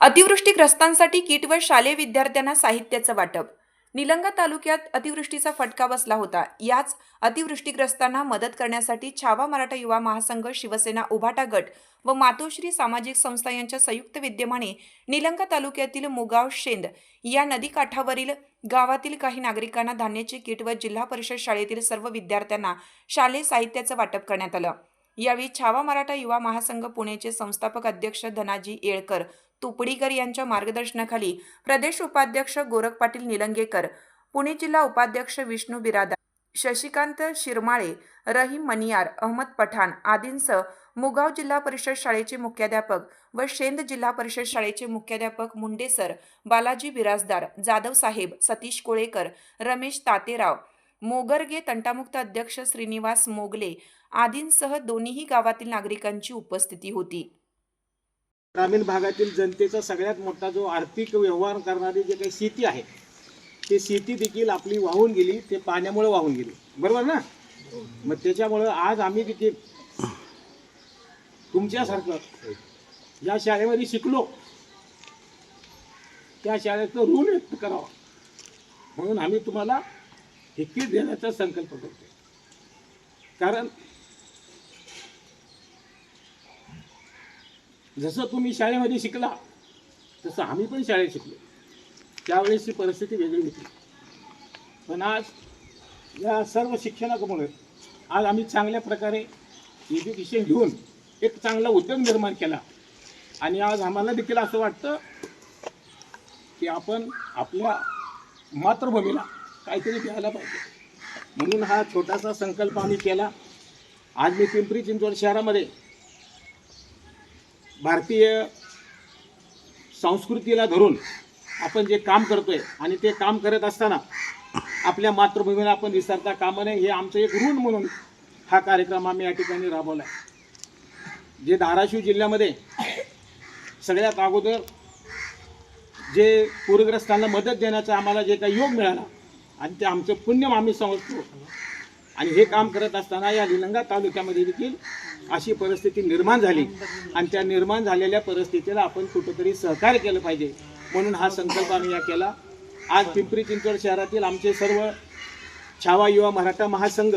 अतिवृष्टीग्रस्तांसाठी kit व शालेय विद्यार्थ्यांना साहित्याचं वाटप. निलंगा तालुक्यात अतिवृष्टीचा फटका बसला होता. याच अतिवृष्टीग्रस्तांना मदत करण्यासाठी छावा मराठा युवा महासंघ शिवसेना उभाटा गट व मातोश्री सामाजिक संस्था यांच्या संयुक्त विद्यमाने निलंगा तालुक्यातील मुगाव शेंद या नदीकाठावरील गावातील काही नागरिकांना धान्याचे किट व जिल्हा परिषद शाळेतील सर्व विद्यार्थ्यांना शालेय साहित्याचं वाटप करण्यात आलं. यावेळी छावा मराठा युवा महासंघ पुणेचे संस्थापक अध्यक्ष धनाजी येळकर तुपडीकर यांच्या मार्गदर्शनाखाली प्रदेश उपाध्यक्ष गोरख पाटील निलंगेकर पुणे जिल्हा उपाध्यक्ष विष्णू बिरादा शशिकांत शिरमाळे रहीम मनियार अहमद पठाण आदींसह मुगाव जिल्हा परिषद शाळेचे मुख्याध्यापक व शेंद जिल्हा परिषद शाळेचे मुख्याध्यापक मुंडेसर बालाजी बिराजदार जाधव साहेब सतीश कोळेकर रमेश तातेराव मोगरगे तंटामुक्त अध्यक्ष श्रीनिवास मोगले आदींसह दोन्हीही गावातील नागरिकांची उपस्थिती होती. ग्रामीण भागातील जनतेचा सगळ्यात मोठा जो आर्थिक व्यवहार करणारी जे काही शेती आहे ते शेती देखील आपली वाहून गेली ते पाण्यामुळे वाहून गेली. बरोबर ना? मग त्याच्यामुळं आज आम्ही देखील तुमच्यासारखं या शाळेमध्ये शिकलो. त्या शाळेचं ऋण व्यक्त करावं. म्हणून आम्ही तुम्हाला हे देण्याचा संकल्प करतो कारण जसं तुम्ही शाळेमध्ये शिकला तसं आम्ही पण शाळेत शिकलो. त्यावेळेसची परिस्थिती वेगळी होती. पण आज या सर्व शिक्षणामुळे आज आम्ही चांगल्या प्रकारे एज्युकेशन घेऊन एक चांगला उद्योग निर्माण केला. आणि आज आम्हाला देखील असं वाटतं की आपण आपल्या मातृभूमीला काहीतरी द्यायला पाहिजे. म्हणून हा छोटासा संकल्प आम्ही केला. आज मी पिंपरी चिंचवड शहरामध्ये भारतीय संस्कृतीला धरून आपण जे काम करतोय आणि ते काम करत असताना आपल्या मातृभूमीला आपण विसरता कामा नये हे आमचं एक ऋण म्हणून हा कार्यक्रम आम्ही या ठिकाणी राबवला आहे. जे धाराशिव जिल्ह्यामध्ये सगळ्यात अगोदर जे पूरग्रस्तांना मदत देण्याचा आम्हाला जे काही योग मिळाला आणि ते आमचं पुण्य आम्ही समजतो. आणि हे काम करत असताना या निलंगा तालुक्यामध्ये देखील अशी परिस्थिती निर्माण झाली. आणि त्या निर्माण झालेल्या परिस्थितीला आपण कुठंतरी सहकार्य केलं पाहिजे म्हणून हा संकल्प आम्ही या केला. आज पिंपरी चिंचवड शहरातील आमचे सर्व छावा युवा मराठा महासंघ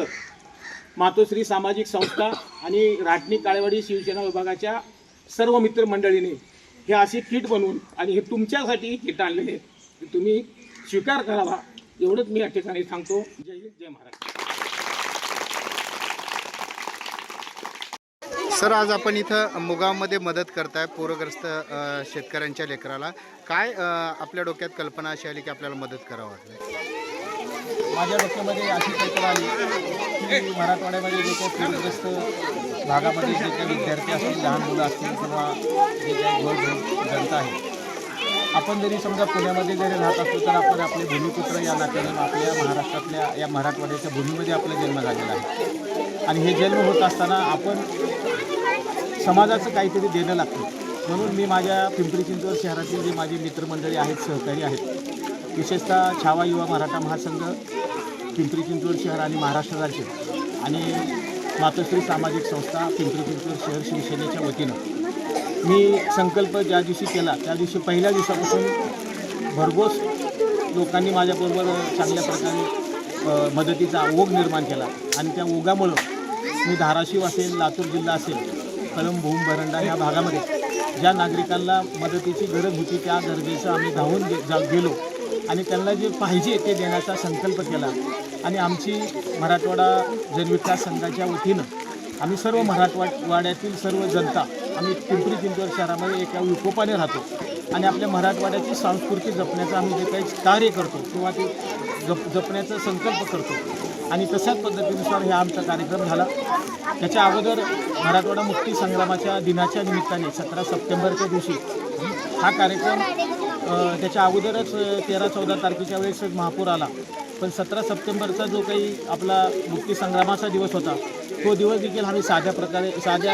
मातोश्री सामाजिक संस्था आणि राटणी काळेवाडी शिवसेना विभागाच्या सर्व मित्रमंडळीने हे अशी किट बनवून आणि हे तुमच्यासाठी किट आणलेले आहेत. तुम्ही स्वीकार करावा. एवढंच मी या ठिकाणी सांगतो. जय हिंद जय महाराष्ट्र. सर आज आपण इथं मुगावमध्ये मदत करताय पूरग्रस्त अ, शेतकऱ्यांच्या लेकराला. काय अ, आपल्या डोक्यात कल्पना अशी आली की आपल्याला मदत करावं वाटलं माझ्या डोक्यामध्ये अशी कल्पना आली की मराठवाड्यामध्ये जे काही पूरग्रस्त भागामध्ये जे काही विद्यार्थी असतील लहान मुलं असतील किंवा जे काही गोरगरीब जनता आहे आपण जरी समजा पुण्यामध्ये जरी राहत असलो तर आपण आपले भूमिपुत्र या नात्याने आपल्या महाराष्ट्रातल्या या मराठवाड्याच्या भूमीमध्ये आपला जन्म झालेला आहे. आणि हे जन्म होत असताना आपण समाजाचं काहीतरी देणं लागतं. म्हणून मी माझ्या पिंपरी चिंचवड शहरातील जे माझी मित्रमंडळी आहेत सहकारी आहेत विशेषतः छावा युवा मराठा महासंघ पिंपरी चिंचवड शहर आणि महाराष्ट्र राज्य आणि मातोश्री सामाजिक संस्था पिंपरी चिंचवड शहर शिवसेनेच्या वतीनं. मी संकल्प ज्या दिवशी केला त्या दिवशी पहिल्या दिवसापासून भरघोस लोकांनी माझ्याबरोबर चांगल्या प्रकारे मदतीचा ओघ निर्माण केला. आणि त्या ओघामुळं मी धाराशिव असेल लातूर जिल्हा असेल कलम भूम बरंडा ह्या भागामध्ये ज्या नागरिकांना मदतीची गरज होती त्या गरजेचं आम्ही धावून गे जा गेलो. आणि त्यांना जे पाहिजे ते देण्याचा संकल्प केला. आणि आमची मराठवाडा जनविकास संघाच्या वतीनं आम्ही सर्व मराठवाड्यातील सर्व जनता आम्ही पिंपरी चिंचवड शहरामध्ये एका विकोपाने राहतो. आणि आपल्या मराठवाड्याची संस्कृती जपण्याचं आम्ही जे काही कार्य करतो किंवा ते जप जपण्याचा संकल्प करतो. आणि तशाच पद्धतीनुसार हा आमचा कार्यक्रम झाला. त्याच्या अगोदर मराठवाडा मुक्ती संग्रामाच्या दिनाच्या निमित्ताने सतरा सप्टेंबरच्या दिवशी हा कार्यक्रम त्याच्या अगोदरच तेरा चौदा तारखेच्या वेळेस महापूर आला. पण सतरा सप्टेंबरचा जो काही आपला मुक्ती संग्रामाचा दिवस होता तो दिवस देखील आम्ही साध्या प्रकारे साध्या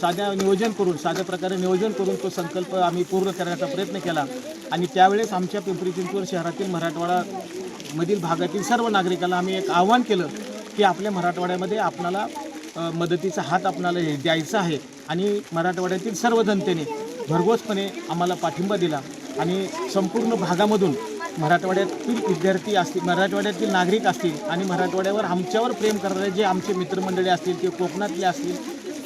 साध्या नियोजन करून साध्या प्रकारे नियोजन करून तो संकल्प आम्ही पूर्ण करण्याचा प्रयत्न केला. आणि त्यावेळेस आमच्या पिंपरी चिंचवड शहरातील मराठवाडा मधील भागातील सर्व नागरिकांना आम्ही एक आव्हान केलं की आपल्या मराठवाड्यामध्ये आपणाला मदतीचा हात आपणाला हे द्यायचा आहे. आणि मराठवाड्यातील सर्व जनतेने भरघोसपणे आम्हाला पाठिंबा दिला. आणि संपूर्ण भागामधून मराठवाड्यातील विद्यार्थी असतील मराठवाड्यातील नागरिक असतील आणि मराठवाड्यावर आमच्यावर प्रेम करणारे जे आमचे मित्रमंडळी असतील ते कोकणातले असतील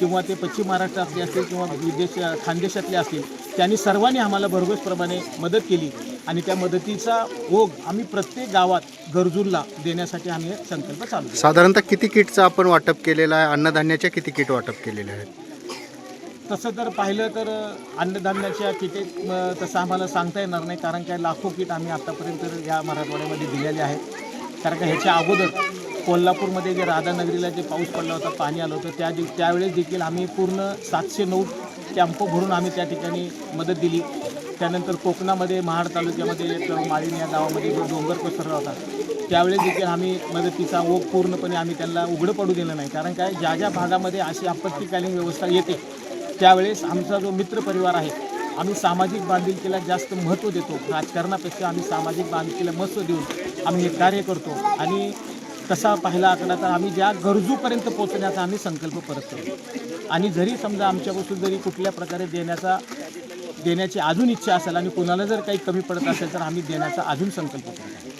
किंवा ते पश्चिम महाराष्ट्रातले असतील किंवा विदेश खानदेशातले असतील त्यांनी सर्वांनी आम्हाला भरघोसप्रमाणे मदत केली. आणि त्या मदतीचा ओघ आम्ही प्रत्येक गावात गरजूंना देण्यासाठी आम्ही संकल्प चालू. साधारणतः किती किटचं आपण वाटप केलेलं आहे? अन्नधान्याच्या किती किट वाटप केलेले आहेत? तसं तर पाहिलं तर अन्नधान्याच्या किटे तसं आम्हाला सांगता येणार नाही कारण काय लाखो किट आम्ही आत्तापर्यंत या मराठवाड्यामध्ये दिलेले आहेत. कारण का ह्याच्या अगोदर कोल्हापूरमध्ये जे राधानगरीला जे पाऊस पडला होता पाणी आलं होतं त्या दि- त्यावेळेस देखील आम्ही पूर्ण सातशे नऊ कॅम्प भरून आम्ही त्या ठिकाणी मदत दिली. त्यानंतर कोकणामध्ये महाड तालुक्यामध्ये माळीन माळीण या गावामध्ये जो डोंगर पसरला होता त्यावेळेस देखील आम्ही मदतीचा ओघ पूर्णपणे आम्ही त्यांना उघडं पडू दिलं नाही. कारण काय? ज्या ज्या भागामध्ये अशी आपत्तीकालीन व्यवस्था येते त्यावेळेस आमचा जो मित्र परिवार आहे आम्ही सामाजिक बांधिलकीला जास्त महत्त्व देतो. राजकारणापेक्षा आम्ही सामाजिक बांधिलकीला महत्त्व देऊन आम्ही हे कार्य करतो. आणि तसा पाहिला आकडा तर आम्ही ज्या गरजूपर्यंत पोचण्याचा आम्ही संकल्प परत करतो आणि जरी समजा आमच्यापासून जरी कुठल्या प्रकारे देण्याचा देण्याची अजून इच्छा असेल आणि कोणाला जर काही कमी पडत असेल तर आम्ही देण्याचा अजून संकल्प करतो